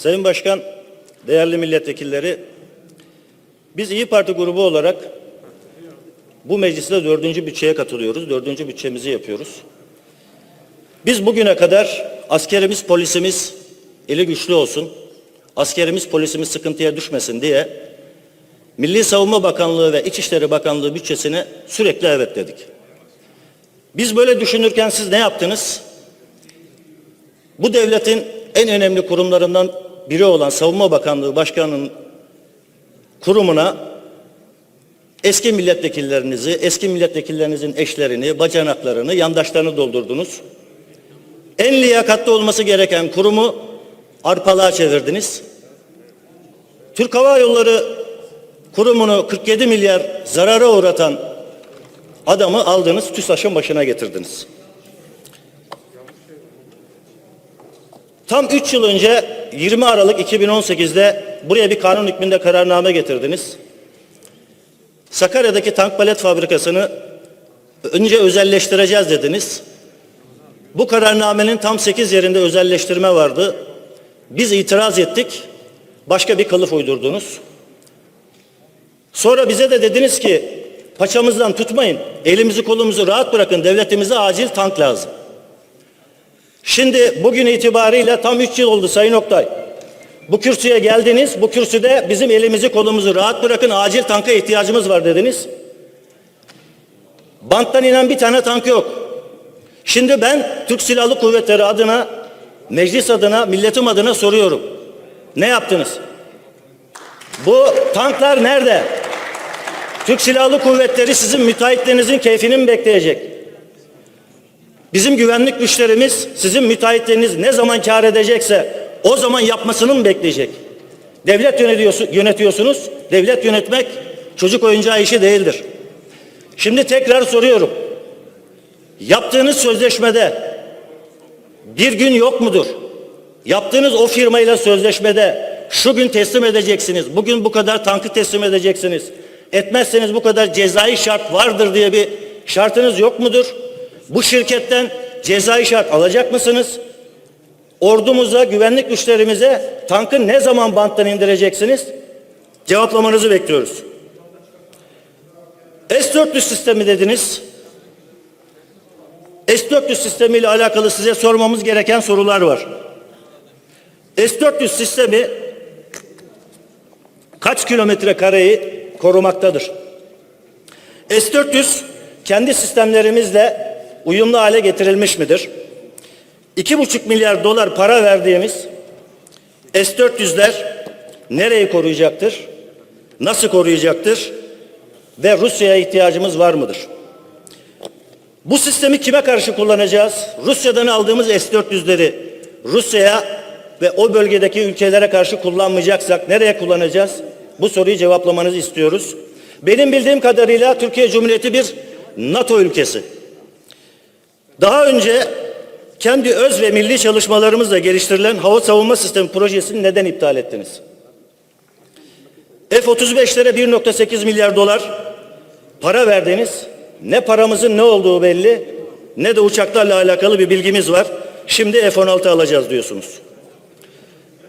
Sayın Başkan, değerli milletvekilleri, biz İyi Parti grubu olarak bu mecliste dördüncü bütçeye katılıyoruz. Dördüncü bütçemizi yapıyoruz. Biz bugüne kadar askerimiz, polisimiz eli güçlü olsun, askerimiz, polisimiz sıkıntıya düşmesin diye Milli Savunma Bakanlığı ve İçişleri Bakanlığı bütçesine sürekli evet dedik. Biz böyle düşünürken siz ne yaptınız? Bu devletin en önemli kurumlarından biri olan Savunma Bakanlığı Başkanı'nın kurumuna eski milletvekillerinizi, eski milletvekillerinizin eşlerini, bacanaklarını, yandaşlarını doldurdunuz. En liyakatli olması gereken kurumu arpalığa çevirdiniz. Türk Hava Yolları kurumunu 47 milyar zarara uğratan adamı aldınız, TÜSAŞ'ın başına getirdiniz. Tam 3 yıl önce 20 Aralık 2018'de buraya bir kanun hükmünde kararname getirdiniz. Sakarya'daki tank palet fabrikasını önce özelleştireceğiz dediniz. Bu kararnamenin tam 8 yerinde özelleştirme vardı. Biz itiraz ettik. Başka bir kılıf uydurdunuz. Sonra bize de dediniz ki paçamızdan tutmayın. Elimizi kolumuzu rahat bırakın. Devletimize acil tank lazım. Şimdi bugün itibariyle tam 3 yıl oldu Sayın Oktay. Bu kürsüye geldiniz. Bu kürsüde bizim elimizi kolumuzu rahat bırakın. Acil tanka ihtiyacımız var dediniz. Banttan inen bir tane tank yok. Şimdi ben Türk Silahlı Kuvvetleri adına, meclis adına, milletim adına soruyorum. Ne yaptınız? Bu tanklar nerede? Türk Silahlı Kuvvetleri sizin müteahhitlerinizin keyfini mi bekleyecek? Bizim güvenlik güçlerimiz sizin müteahhitleriniz ne zaman kar edecekse o zaman yapmasını mı bekleyecek? Devlet yönetiyorsunuz. Devlet yönetmek çocuk oyuncağı işi değildir. Şimdi tekrar soruyorum. Yaptığınız sözleşmede bir gün yok mudur? Yaptığınız o firmayla sözleşmede şu gün teslim edeceksiniz. Bugün bu kadar tankı teslim edeceksiniz. Etmezseniz bu kadar cezai şart vardır diye bir şartınız yok mudur? Bu şirketten cezai şart alacak mısınız? Ordumuza, güvenlik güçlerimize tankı ne zaman banttan indireceksiniz? Cevaplamanızı bekliyoruz. S-400 sistemi dediniz. S-400 sistemiyle alakalı size sormamız gereken sorular var. S-400 sistemi kaç kilometre kareyi korumaktadır? S-400 kendi sistemlerimizle uyumlu hale getirilmiş midir? 2,5 milyar dolar para verdiğimiz S-400'ler nereyi koruyacaktır? Nasıl koruyacaktır? Ve Rusya'ya ihtiyacımız var mıdır? Bu sistemi kime karşı kullanacağız? Rusya'dan aldığımız S-400'leri Rusya'ya ve o bölgedeki ülkelere karşı kullanmayacaksak nereye kullanacağız? Bu soruyu cevaplamanızı istiyoruz. Benim bildiğim kadarıyla Türkiye Cumhuriyeti bir NATO ülkesi. Daha önce kendi öz ve milli çalışmalarımızla geliştirilen hava savunma sistemi projesini neden iptal ettiniz? F-35'lere 1.8 milyar dolar para verdiniz. Ne paramızın ne olduğu belli ne de uçaklarla alakalı bir bilgimiz var. Şimdi F-16 alacağız diyorsunuz.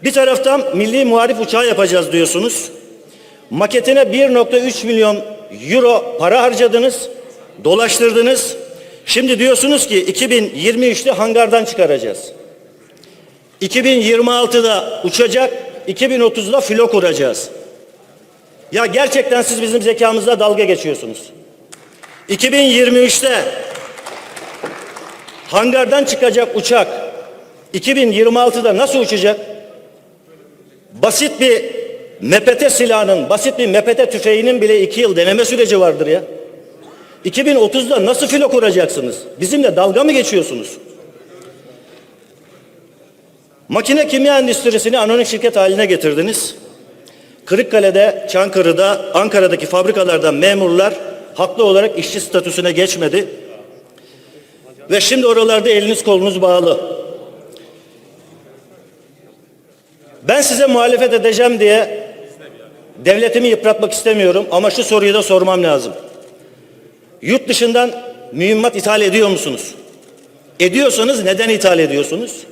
Bir taraftan milli muharip uçağı yapacağız diyorsunuz. Maketine 1.3 milyon euro para harcadınız, dolaştırdınız. Şimdi diyorsunuz ki 2023'te hangardan çıkaracağız. 2026'da uçacak, 2030'da filo kuracağız. Ya gerçekten siz bizim zekamızla dalga geçiyorsunuz. 2023'te hangardan çıkacak uçak 2026'da nasıl uçacak? Basit bir MPT silahının, basit bir MPT tüfeğinin bile iki yıl deneme süreci vardır ya. 2030'da nasıl filo kuracaksınız? Bizimle dalga mı geçiyorsunuz? Makine kimya endüstrisini anonim şirket haline getirdiniz. Kırıkkale'de, Çankırı'da, Ankara'daki fabrikalardan memurlar haklı olarak işçi statüsüne geçmedi. Ve şimdi oralarda eliniz kolunuz bağlı. Ben size muhalefet edeceğim diye devletimi yıpratmak istemiyorum ama şu soruyu da sormam lazım. Yurt dışından mühimmat ithal ediyor musunuz? Ediyorsanız neden ithal ediyorsunuz?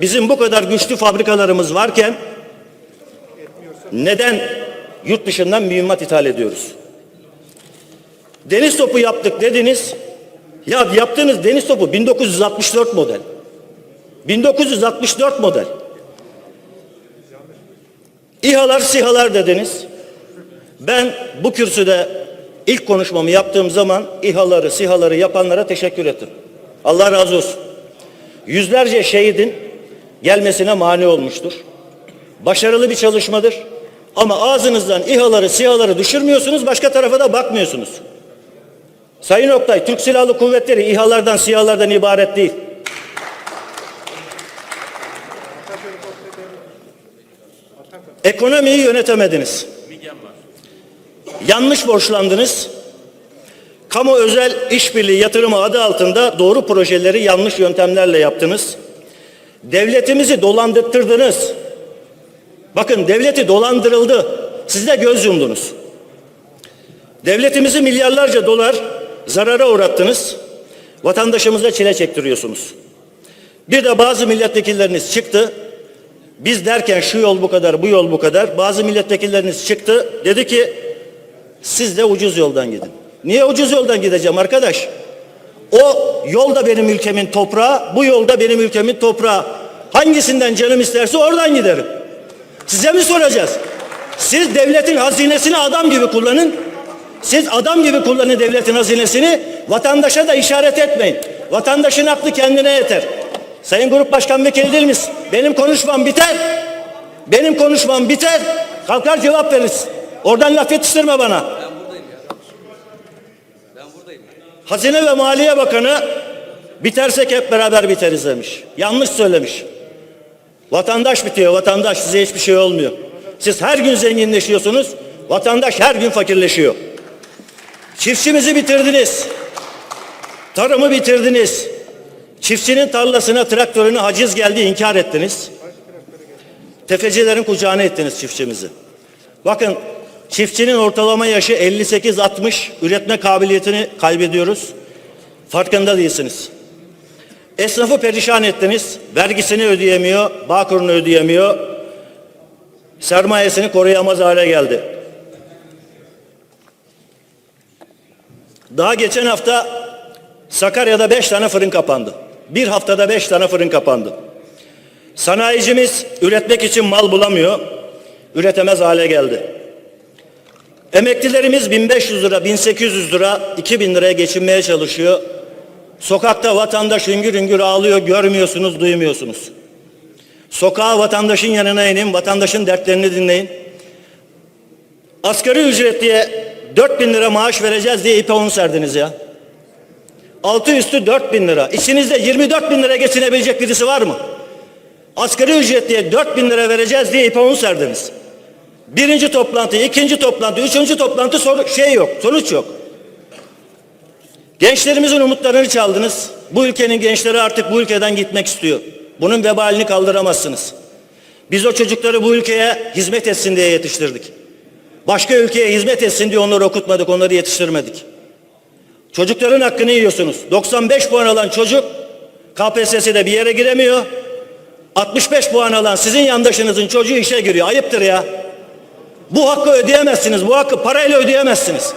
Bizim bu kadar güçlü fabrikalarımız varken neden yurt dışından mühimmat ithal ediyoruz? Deniz topu yaptık dediniz. Ya yaptığınız deniz topu 1964 model. 1964 model. İHA'lar SİHA'lar dediniz. Ben bu kürsüde ilk konuşmamı yaptığım zaman İHA'ları SİHA'ları yapanlara teşekkür ettim. Allah razı olsun. Yüzlerce şehidin gelmesine mani olmuştur. Başarılı bir çalışmadır. Ama ağzınızdan İHA'ları SİHA'ları düşürmüyorsunuz başka tarafa da bakmıyorsunuz. Sayın Oktay, Türk Silahlı Kuvvetleri İHA'lardan SİHA'lardan ibaret değil. Ekonomiyi yönetemediniz. Yanlış borçlandınız. Kamu özel işbirliği yatırımı adı altında doğru projeleri yanlış yöntemlerle yaptınız. Devletimizi dolandırttırdınız. Bakın devleti dolandırıldı. Siz de göz yumdunuz. Devletimizi milyarlarca dolar zarara uğrattınız. Vatandaşımıza çile çektiriyorsunuz. Bir de bazı milletvekilleriniz çıktı. Biz derken şu yol bu kadar, bu yol bu kadar. Bazı milletvekilleriniz çıktı. Dedi ki siz de ucuz yoldan gidin. Niye ucuz yoldan gideceğim arkadaş? O yol da benim ülkemin toprağı, bu yolda benim ülkemin toprağı. Hangisinden canım isterse oradan giderim. Size mi soracağız? Siz devletin hazinesini adam gibi kullanın. Siz adam gibi kullanın devletin hazinesini. Vatandaşa da işaret etmeyin. Vatandaşın aklı kendine yeter. Sayın Grup Başkan Vekili değil misin? Benim konuşmam biter. Benim konuşmam biter. Kalkar cevap veririz. Oradan laf yetiştirme bana. Hazine ve Maliye Bakanı bitersek hep beraber biteriz demiş. Yanlış söylemiş. Vatandaş bitiyor, vatandaş size hiçbir şey olmuyor. Siz her gün zenginleşiyorsunuz, vatandaş her gün fakirleşiyor. Çiftçimizi bitirdiniz. Tarımı bitirdiniz. Çiftçinin tarlasına, traktörüne haciz geldi, inkar ettiniz. Tefecilerin kucağına ettiniz çiftçimizi. Bakın çiftçinin ortalama yaşı 58-60, üretme kabiliyetini kaybediyoruz. Farkında değilsiniz. Esnafı perişan ettiniz. Vergisini ödeyemiyor, bağkurunu ödeyemiyor. Sermayesini koruyamaz hale geldi. Daha geçen hafta Sakarya'da beş tane fırın kapandı. Bir haftada beş tane fırın kapandı. Sanayicimiz üretmek için mal bulamıyor. Üretemez hale geldi. Emeklilerimiz 1500 lira, 1800 lira, 2000 liraya geçinmeye çalışıyor. Sokakta vatandaş hüngür hüngür ağlıyor, görmüyorsunuz, duymuyorsunuz. Sokağa vatandaşın yanına inin, vatandaşın dertlerini dinleyin. Asgari ücret diye 4000 lira maaş vereceğiz diye ipe un serdiniz ya. Altı üstü 4000 lira. İçinizde 24 bin lira geçinebilecek birisi var mı? Asgari ücret diye 4000 lira vereceğiz diye ipe un serdiniz. Birinci toplantı, ikinci toplantı, üçüncü toplantı soru, şey yok, sonuç yok. Gençlerimizin umutlarını çaldınız. Bu ülkenin gençleri artık bu ülkeden gitmek istiyor. Bunun vebalini kaldıramazsınız. Biz o çocukları bu ülkeye hizmet etsin diye yetiştirdik. Başka ülkeye hizmet etsin diye onları okutmadık, onları yetiştirmedik. Çocukların hakkını yiyorsunuz. 95 puan alan çocuk KPSS'de bir yere giremiyor. 65 puan alan sizin yandaşınızın çocuğu işe giriyor. Ayıptır ya. Bu hakkı ödeyemezsiniz. Bu hakkı parayla ödeyemezsiniz.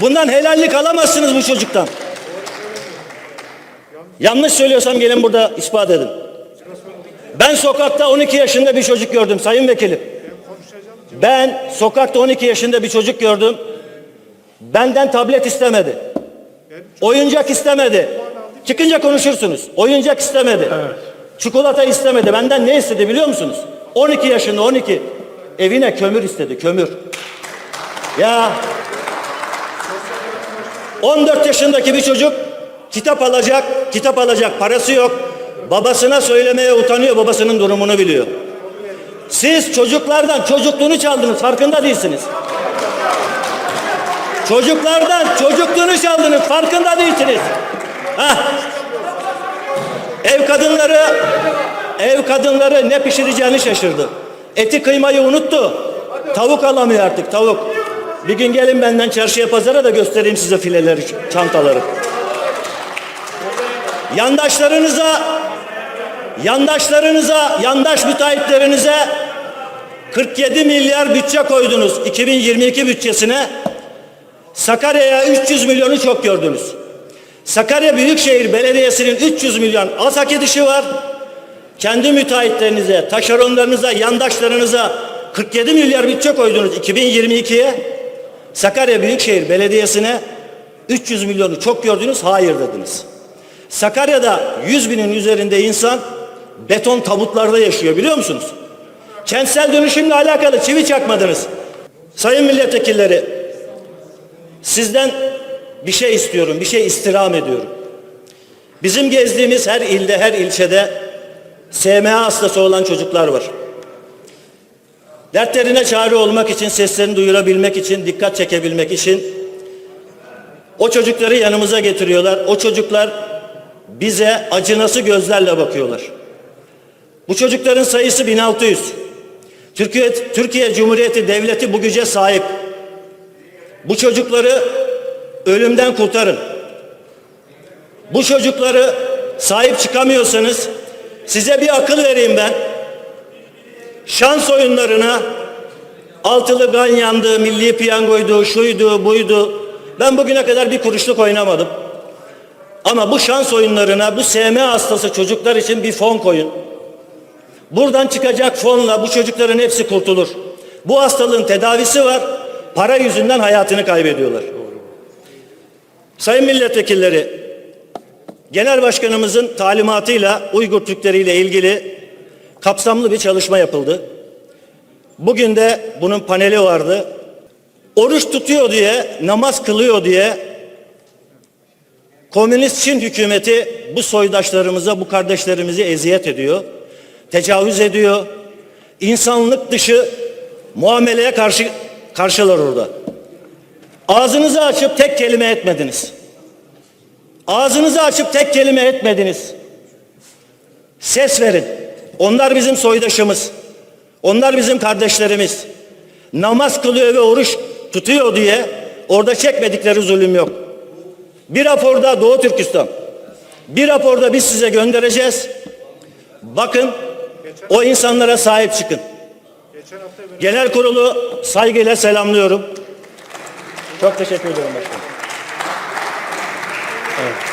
Bundan helallik alamazsınız bu çocuktan. Yanlış söylüyorsam gelin burada ispat edin. Ben sokakta 12 yaşında bir çocuk gördüm sayın vekilim. Ben sokakta 12 yaşında bir çocuk gördüm. Benden tablet istemedi. Oyuncak istemedi. Çıkınca konuşursunuz. Oyuncak istemedi. Çikolata istemedi. Benden ne istedi biliyor musunuz? 12 yaşında 12. Evine kömür istedi kömür. Ya 14 yaşındaki bir çocuk kitap alacak, kitap alacak parası yok. Babasına söylemeye utanıyor, babasının durumunu biliyor. Siz çocuklardan çocukluğunu çaldınız, farkında değilsiniz. Çocuklardan çocukluğunu çaldınız, farkında değilsiniz. Hah. Ev kadınları, ev kadınları ne pişireceğini şaşırdı. Eti kıymayı unuttu. Tavuk alamıyor artık, tavuk. Bir gün gelin benden çarşıya pazara da göstereyim size fileleri, çantaları. Yandaşlarınıza yandaşlarınıza, yandaş müteahhitlerinize 47 milyar bütçe koydunuz 2022 bütçesine. Sakarya'ya 300 milyonu çok gördünüz. Sakarya Büyükşehir Belediyesi'nin 300 milyon az hak edişi var. Kendi müteahhitlerinize, taşeronlarınıza, yandaşlarınıza 47 milyar bütçe koydunuz 2022'ye. Sakarya Büyükşehir Belediyesi'ne 300 milyonu çok gördünüz, hayır dediniz. Sakarya'da 100 binin üzerinde insan beton tabutlarda yaşıyor biliyor musunuz? Kentsel dönüşümle alakalı çivi çakmadınız. Sayın milletvekilleri, sizden bir şey istiyorum, bir şey istirham ediyorum. Bizim gezdiğimiz her ilde, her ilçede SMA hastası olan çocuklar var. Dertlerine çare olmak için, seslerini duyurabilmek için, dikkat çekebilmek için o çocukları yanımıza getiriyorlar. O çocuklar bize acınası gözlerle bakıyorlar. Bu çocukların sayısı 1600. Türkiye, Türkiye Cumhuriyeti Devleti bu güce sahip. Bu çocukları ölümden kurtarın. Bu çocukları sahip çıkamıyorsanız size bir akıl vereyim ben. Şans oyunlarına altılı gan yandı, milli piyangoydu, şuydu, buydu. Ben bugüne kadar bir kuruşluk oynamadım. Ama bu şans oyunlarına, bu SM hastası çocuklar için bir fon koyun. Buradan çıkacak fonla bu çocukların hepsi kurtulur. Bu hastalığın tedavisi var. Para yüzünden hayatını kaybediyorlar. Sayın milletvekilleri, Genel Başkanımızın talimatıyla Uygur Türkleri ile ilgili kapsamlı bir çalışma yapıldı. Bugün de bunun paneli vardı. Oruç tutuyor diye, namaz kılıyor diye Komünist Çin hükümeti bu soydaşlarımıza, bu kardeşlerimizi eziyet ediyor. Tecavüz ediyor. İnsanlık dışı muameleye karşı karşılar orada. Ağzınızı açıp tek kelime etmediniz. Ağzınızı açıp tek kelime etmediniz. Ses verin. Onlar bizim soydaşımız. Onlar bizim kardeşlerimiz. Namaz kılıyor ve oruç tutuyor diye orada çekmedikleri zulüm yok. Bir raporda Doğu Türkistan. Bir raporda biz size göndereceğiz. Bakın o insanlara sahip çıkın. Genel kurulu saygıyla selamlıyorum. Çok teşekkür ederim başkanım. Evet.